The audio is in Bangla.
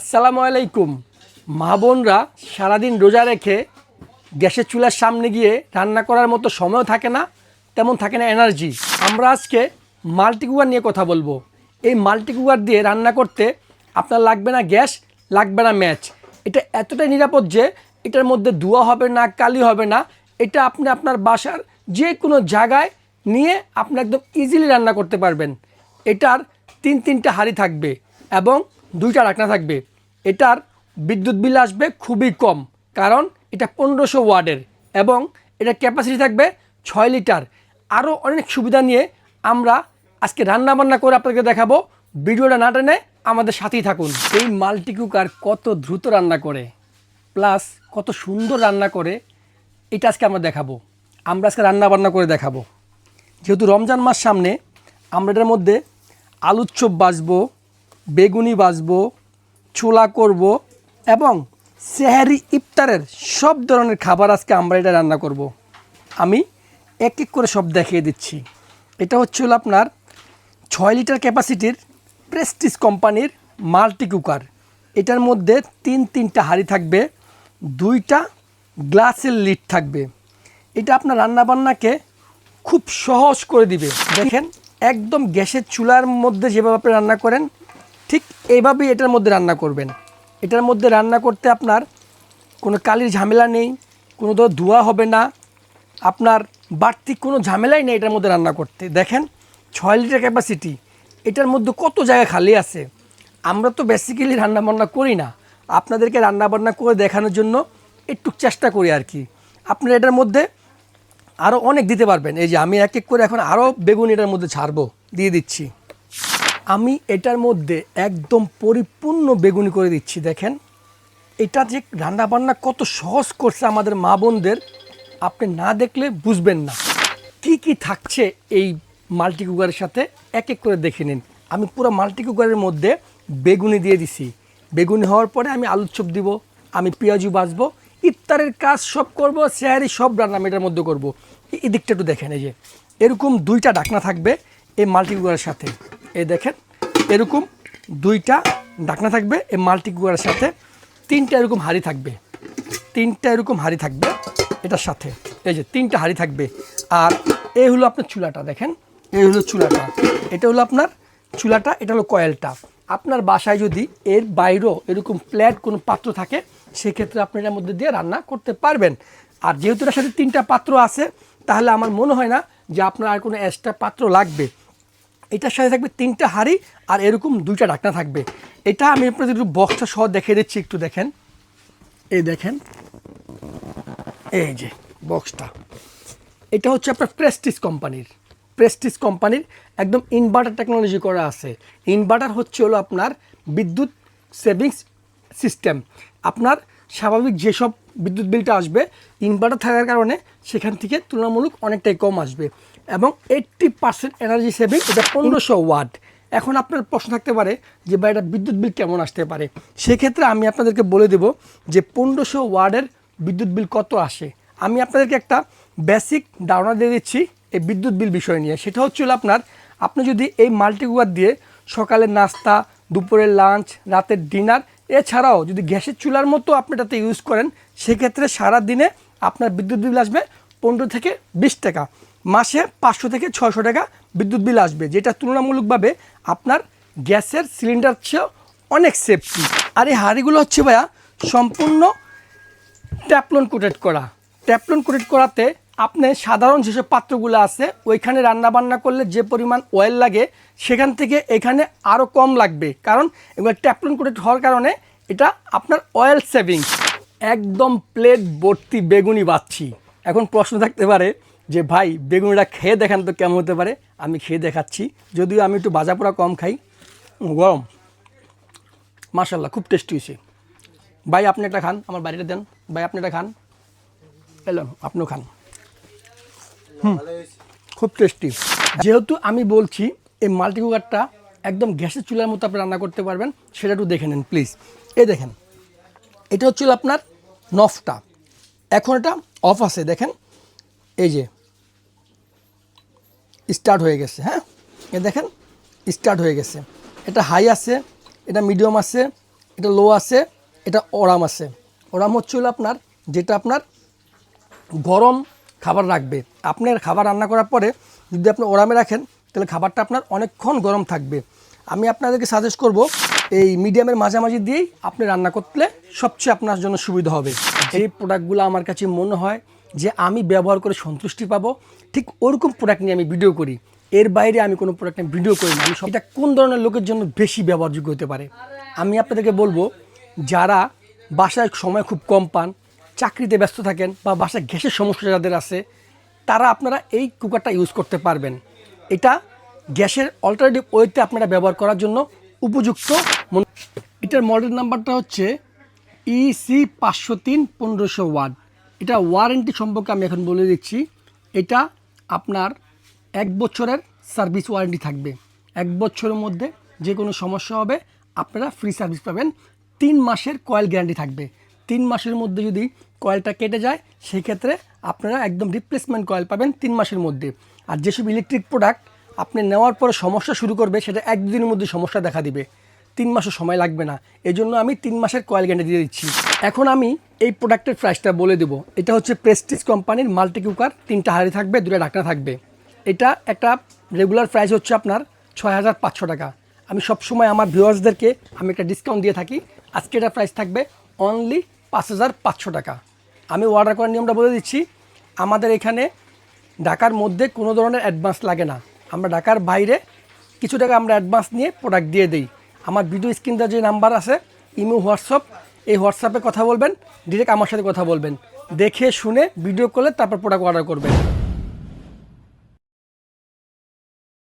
আসসালামু আলাইকুম। মা বোনরা সারাদিন রোজা রেখে গ্যাসের চুলার সামনে গিয়ে রান্না করার মতো সময়ও থাকে না, তেমন থাকে না এনার্জি আমরা আজকে মাল্টি কুকার নিয়ে কথা বলব। এই মাল্টি কুকার দিয়ে রান্না করতে আপনার লাগবে না গ্যাস, লাগবে না ম্যাচ এটা এতটাই নিরাপদ যে এটার মধ্যে ধোয়া হবে না, কালি হবে না। এটা আপনি আপনার বাসার যে কোনো জায়গায় নিয়ে আপনি একদম ইজিলি রান্না করতে পারবেন। এটার তিন তিনটা হাঁড়ি থাকবে এবং দুইটা রাখনা থাকবে। এটার বিদ্যুৎ বিল আসবে খুবই কম, কারণ এটা পনেরোশো ওয়ার্ডের এবং এটার ক্যাপাসিটি থাকবে ছয় লিটার। আরও অনেক সুবিধা নিয়ে আমরা আজকে রান্নাবান্না করে আপনাদেরকে দেখাবো। ভিডিওটা না টেনে আমাদের সাথেই থাকুন। এই মাল্টি কুকার কত দ্রুত রান্না করে, প্লাস কত সুন্দর রান্না করে, এটা আজকে আমরা দেখাবো। আমরা আজকে রান্নাবান্না করে দেখাবো। যেহেতু রমজান মাস সামনে, আমরা এটার মধ্যে আলুর চপ বাজবো, বেগুনি বাজবো ছোলা করব এবং সেহারি ইফতারের সব ধরনের খাবার আজকে আমরা এটা রান্না করব। আমি এক এক করে সব দেখিয়ে দিচ্ছি। এটা হচ্ছে হলো আপনার ছয় লিটার ক্যাপাসিটির প্রেস্টিজ কোম্পানির মাল্টি কুকার। এটার মধ্যে তিন তিনটা হাঁড়ি থাকবে, দুইটা গ্লাসের লিড থাকবে। এটা আপনার রান্নাবান্নাকে খুব সহজ করে দিবে। দেখেন, একদম গ্যাসের চুলার মধ্যে যেভাবে আপনি রান্না করেন ঠিক এইভাবেই এটার মধ্যে রান্না করবেন। এটার মধ্যে রান্না করতে আপনার কোনো কালির ঝামেলা নেই, কোনো ধর ধোয়া হবে না, আপনার বাড়তি কোনো ঝামেলাই নেই এটার মধ্যে রান্না করতে। দেখেন, ছয় লিটার ক্যাপাসিটি এটার মধ্যে কত জায়গা খালি আছে? আমরা তো বেসিক্যালি রান্নাবান্না করি না। আপনাদেরকে রান্নাবান্না করে দেখানোর জন্য একটু চেষ্টা করি আর কি। আপনারা এটার মধ্যে আরও অনেক দিতে পারবেন। এই যে আমি এক এক করে এখন আরও বেগুন এটার মধ্যে ছাড়বো, দিয়ে দিচ্ছি। আমি এটার মধ্যে একদম পরিপূর্ণ বেগুনি করে দিচ্ছি, দেখেন। এটা যে রান্নাবান্না কত সহজ করছে আমাদের মা বোনদের, আপনি না দেখলে বুঝবেন না। কি কি থাকছে এই মাল্টি কুকারের সাথে, এক এক করে দেখে নিন। আমি পুরো মাল্টি কুকারের মধ্যে বেগুনি দিয়ে দিছি। বেগুনি হওয়ার পরে আমি আলুর চপ দিব, আমি পেঁয়াজু বাজবো ইফতারের কাজ সব করব, স্যারি সব রান্না আমি এটার মধ্যে করব। এই দিকটা একটু দেখেন এই যে, এরকম দুইটা ডাকনা থাকবে এই মাল্টি কুকারের সাথে। এই দেখেন এরকম দুইটা ডাকনা থাকবে, এই মাল্টি কুকারের সাথে। তিনটা এরকম হাঁড়ি থাকবে। তিনটা এরকম হাঁড়ি থাকবে এটার সাথে। এই যে তিনটা হাঁড়ি থাকবে। আর এই হলো আপনার চুলাটা, দেখেন। এই হলো চুলাটা। এটা হলো আপনার চুলাটা, এটা হলো কয়েলটা। আপনার বাসায় যদি এর বাইরেও এরকম প্লেট কোনো পাত্র থাকে, সেক্ষেত্রে আপনি এটার মধ্যে দিয়ে রান্না করতে পারবেন। আর যেহেতু এটার সাথে তিনটা পাত্র আছে, তাহলে আমার মনে হয় না যে আপনার আর কোনো এক্সট্রা পাত্র লাগবে। এটার সাথে থাকবে তিনটা হাঁড়ি আর এরকম দুইটা ডাকনা থাকবে। এটা আমি আপনাদের একটু বক্সটা সহ দেখিয়ে দিচ্ছি, একটু দেখেন। এই দেখেন। এই যে বক্সটা এটা হচ্ছে আপনার প্রেস্টিজ কোম্পানির। প্রেস্টিজ কোম্পানির একদম ইনভার্টার টেকনোলজি করা আছে। ইনভার্টার হচ্ছে হলো আপনার বিদ্যুৎ সেভিংস সিস্টেম আপনার স্বাভাবিক যেসব বিদ্যুৎ বিলটা আসবে ইনভার্টার থাকার কারণে সেখান থেকে তুলনামূলক অনেকটাই কম আসবে। এবং এইট্টি পার্সেন্ট এনার্জি সেভিং এটা পনেরোশো ওয়াট। এখন আপনার প্রশ্ন থাকতে পারে যে বা এটা বিদ্যুৎ বিল কেমন আসতে পারে? সেক্ষেত্রে আমি আপনাদেরকে বলে দেব যে, পনেরোশো ওয়ার্ডের বিদ্যুৎ বিল কত আসে? আমি আপনাদেরকে একটা বেসিক ধারণা দিয়ে দিচ্ছি এই বিদ্যুৎ বিল বিষয় নিয়ে। সেটা হচ্ছে হলো আপনার, আপনি যদি এই মাল্টি কুকার দিয়ে সকালের নাস্তা দুপুরের লাঞ্চ রাতের ডিনার এছাড়াও যদি গ্যাসের চুলার মতো আপনি এটাতে ইউজ করেন, সেক্ষেত্রে সারা দিনে আপনার বিদ্যুৎ বিল আসবে পনেরো থেকে বিশ টাকা। মাসে পাঁচশো থেকে ছয়শো টাকা বিদ্যুৎ বিল আসবে, যেটা তুলনামূলকভাবে আপনার গ্যাসের সিলিন্ডার চেয়েও অনেক সেফটি আর এই হাঁড়িগুলো হচ্ছে ভাইয়া সম্পূর্ণ ট্যাপলন কোটেড করা। ট্যাপলন কোটেড করাতে আপনি সাধারণ যেসব পাত্রগুলো আছে, ওইখানে রান্না বান্না করলে যে পরিমাণ অয়েল লাগে, সেখান থেকে এখানে আরও কম লাগবে। কারণ এগুলো ট্যাপলন কোটেড হওয়ার কারণে এটা আপনার অয়েল সেভিংস একদম প্লেট ভর্তি বেগুনি বাচ্ছি এখন প্রশ্ন থাকতে পারে যে ভাই, বেগুনটা খেয়ে দেখান তো কেমন হতে পারে। আমি খেয়ে দেখাচ্ছি। যদিও আমি একটু ভাজা পোড়া কম খাই। গরম। মাশাল্লাহ খুব টেস্টি হয়েছে। ভাই, আপনি একটা খান, আমার বাড়িটা দেন। ভাই, আপনি একটা খান। এলাম আপনিও খান। হুম, খুব টেস্টি যেহেতু আমি বলছি, এই মাল্টি কুকারটা একদম গ্যাসের চুলার মতো আপনি রান্না করতে পারবেন, সেটা একটু দেখে নেন প্লিজ এই দেখেন, এটা হচ্ছিল আপনার নফটা। এখন এটা অফ আছে, দেখেন। এই যে স্টার্ট হয়ে গেছে হ্যাঁ? এ দেখেন স্টার্ট হয়ে গেছে। এটা হাই আছে এটা মিডিয়াম আছে এটা লো আছে এটা ওরাম আছে। ওরাম হচ্ছে হলো আপনার যেটা আপনার গরম খাবার রাখবে। আপনার খাবার রান্না করার পরে যদি আপনি ওরামে রাখেন তাহলে খাবারটা আপনার অনেকক্ষণ গরম থাকবে। আমি আপনাদেরকে সাজেস্ট করব এই মিডিয়ামের মাঝামাঝি দিয়েই আপনি রান্না করলে সবচেয়ে আপনার জন্য সুবিধা হবে। এই প্রোডাক্টগুলো আমার কাছে মনে হয় যে আমি ব্যবহার করে সন্তুষ্টি পাবো, ঠিক ওরকম প্রোডাক্ট নিয়ে আমি ভিডিও করি। এর বাইরে আমি কোনো প্রোডাক্ট নিয়ে ভিডিও করি না। এটা কোন ধরনের লোকের জন্য বেশি ব্যবহারযোগ্য হতে পারে? আমি আপনাদেরকে বলব, যারা বাসায় সময় খুব কম পান, চাকরিতে ব্যস্ত থাকেন বা বাসায় গ্যাসের সমস্যা যাদের আছে, তারা আপনারা এই কুকারটা ইউজ করতে পারবেন। এটা গ্যাসের অল্টারনেটিভ ওয়েতে আপনারা ব্যবহার করার জন্য উপযুক্ত এটার মডেল নাম্বারটা হচ্ছে ইসি পাঁচশো তিন, পনেরোশো ওয়াট। এটা ওয়ারেন্টি সম্পর্কে আমি এখন বলে দিচ্ছি। এটা আপনার এক বছরের সার্ভিস ওয়ারেন্টি থাকবে। এক বছরের মধ্যে যে কোনো সমস্যা হবে, আপনারা ফ্রি সার্ভিস পাবেন। তিন মাসের কয়েল গ্যারান্টি থাকবে। তিন মাসের মধ্যে যদি কয়েলটা কেটে যায় সেই ক্ষেত্রে আপনারা একদম রিপ্লেসমেন্ট কয়েল পাবেন তিন মাসের মধ্যে। আর যেসব ইলেকট্রিক প্রোডাক্ট আপনি নেওয়ার পরে সমস্যা শুরু করবে, সেটা এক দুদিনের মধ্যে সমস্যা দেখা দিবে। তিন মাসও সময় লাগবে না। এই জন্য আমি তিন মাসের কয়েল গ্যারান্টি দিয়ে দিচ্ছি। এখন আমি এই প্রোডাক্টের প্রাইসটা বলে দেবো। এটা হচ্ছে প্রেস্টিজ কোম্পানির মাল্টি কুকার তিনটা হাড়ি থাকবে, দুটো ঢাকনা থাকবে। এটা একটা রেগুলার প্রাইস হচ্ছে আপনার ছয় হাজার পাঁচশো টাকা। আমি সবসময় আমার ভিউয়ার্সদেরকে আমি একটা ডিসকাউন্ট দিয়ে থাকি। আজকে এটা প্রাইস থাকবে অনলি পাঁচ হাজার পাঁচশো টাকা। আমি অর্ডার করার নিয়মটা বলে দিচ্ছি। আমাদের এখানে ঢাকার মধ্যে কোনো ধরনের অ্যাডভান্স লাগে না। আমরা ঢাকার বাইরে কিছু টাকা আমরা অ্যাডভান্স নিয়ে প্রোডাক্ট দিয়ে দিই। আমার ভিডিও স্ক্রিনটা যে নাম্বার আছে ইমো হোয়াটসঅ্যাপ এই হোয়াটসঅ্যাপে কথা বলবেন ডিরেক্ট আমার সাথে কথা বলবেন। দেখে, শুনে ভিডিও করলে তারপর প্রোডাক্ট অর্ডার করবেন।